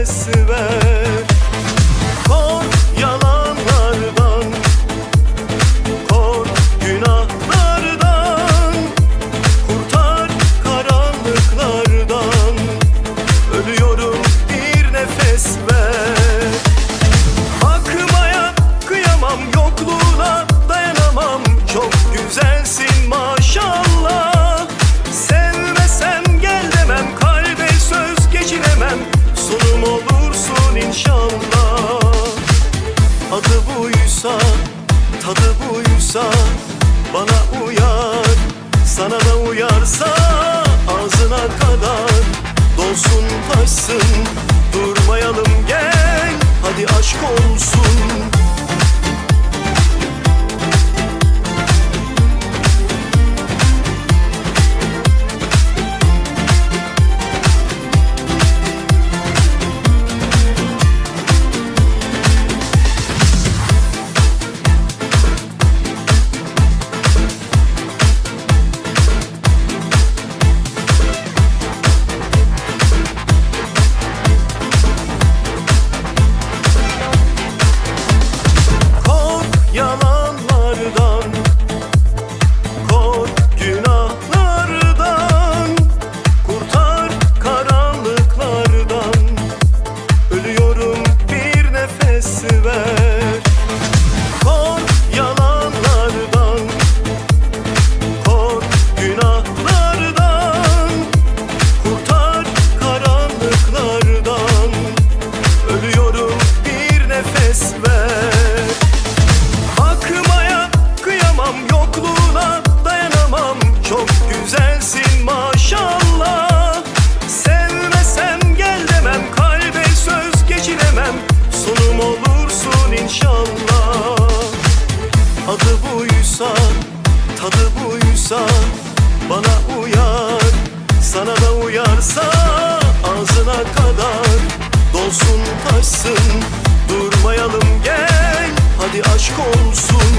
esver inşallah Adı buysa tadı buysa Bana uyar. Sana da uyarsa Ağzına kadar dolsun taşsın Sonum olursun inşallah. Adı buysa tadı buysa Bana uyar. Sana da uyarsa Ağzına kadar dolsun taşsın. Durmayalım gel hadi aşk olsun